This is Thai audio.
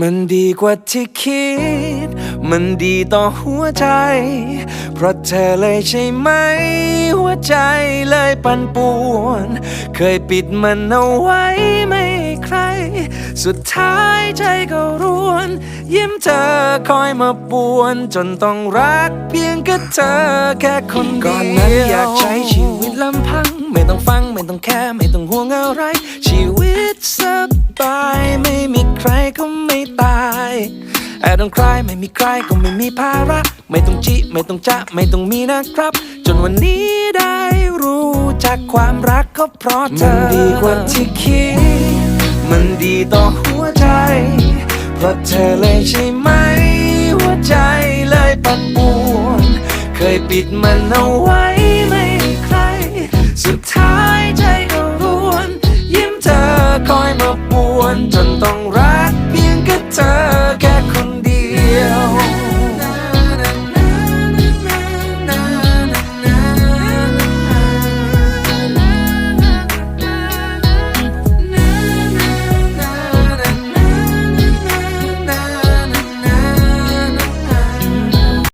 มันดีกว่าที่คิด มันดีต่อหัวใจ เพราะเธอเลยใช่ไหม หัวใจเลยปั่นป่วน เคยปิดมันเอาไว้ไม่ใคร สุดท้ายใจก็ร่วน ยิ้มเธอคอยมาป่วน จนต้องรักเพียงแค่เธอแค่คนเดียวก่อนนั้นอยากใช้ชีวิตลำพัง ไม่ต้องฟังไม่ต้องแค่ไม่ต้องห่วงอะไร ชีวิตสบายไม่มีใค รก็ไม่ตายแอบต้องคลายไม่มีใครก็ไม่มีภาระ ไม่ต้องจีไม่ต้องจะไม่ต้องมีนะครับ จนวันนี้ได้รู้จากความรักก็เพราะเธอ มันดีกว่าที่คิด มันดีต่อหัวใจ เพราะเธอเลยใช่ไหม หัวใจเลยปั่นป่วนเคยปิดมันเอาไว้ไม่ใคร สุดท้ายใจก็ร้วน ยิ้มเธอคอยมา